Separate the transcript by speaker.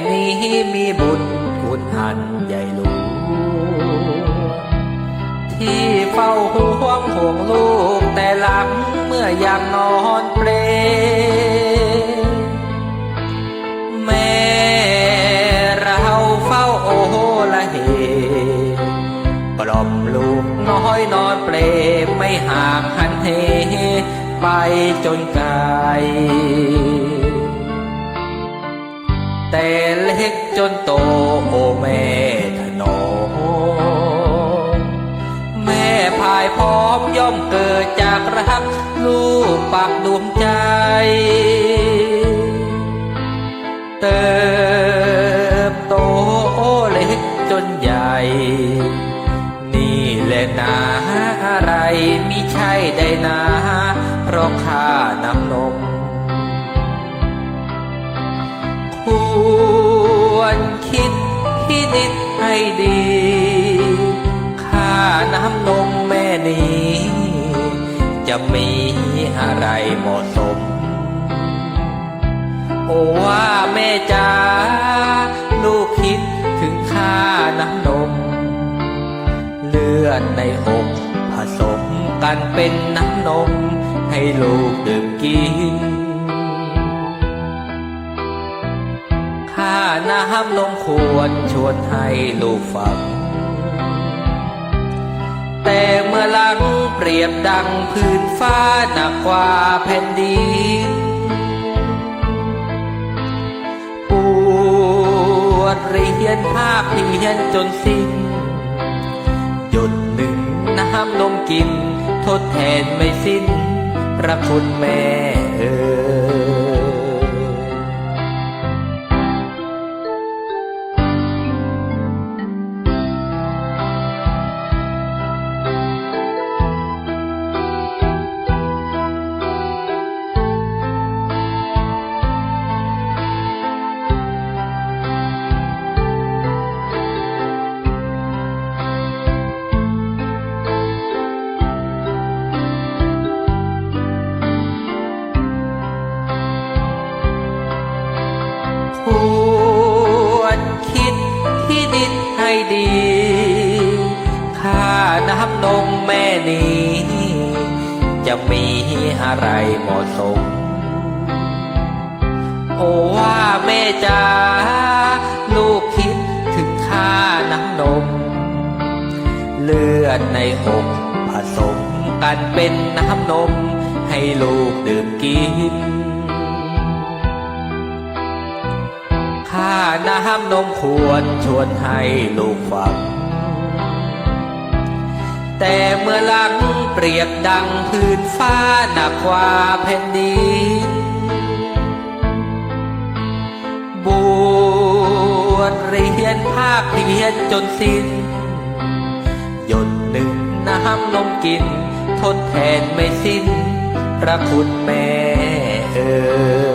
Speaker 1: ่นี้มีบุญคุณหันใหญ่หลวงที่เฝ้าห่วงห่วงลูกแต่หลังเมื่อยามนอนเปลแม่เราเฝ้าโอละเหปลอมลูกน้อยนอนเปลไม่ห่างหันเหไปจนไกล แต่เล็กจนโตโอแม่ถนอมแม่พายพร้อมย่อมเกิดจากรัก ลูกปากดวงใจ เติบโตเล็กจนใหญ่ นี่แหละนาอะไรมิใช่ได้นาเพราะขา นิจให้ดีค่าน้ำนมแม่นี้ จะมีอะไรเหมาะสม โอ้ว่าแม่จ๋าลูกคิดถึงค่าน้ำนม เลือดในอกผสมกันเป็นน้ำนมให้ลูกดื่มกินาน้ำนมควรชวนให้ลูกฟัง แต่เมื่อหลังเปรียบดังพื้นฟ้าหนักกว่าแผ่นดินปวดเรียนภาคเพียนจนสิ้น หยุดหนึ่งน้ำนมกิน ทดแทนไม่สิ้นพระคุณแม่ ควรคิดที่ดินให้ดีค่าน้ำนมแม่นี้ จะมีอะไรเหมาะสม โอ้ว่าแม่จ๋าลูกคิดถึงค่าน้ำนม เลือดในอกผสมกันเป็นน้ำนมให้ลูกดื่มกิน ค่าน้ำนมควรชวนให้ลูกฟัง แต่เมื่อหลังเปรียบดังพื้นฟ้าหนักกว่าแผ่นดินบวชเรียนภาคเพียนจนสิ้น หยดหนึ่งน้ำนมกิน ทดแทนไม่สิ้น พระคุณแม่เออ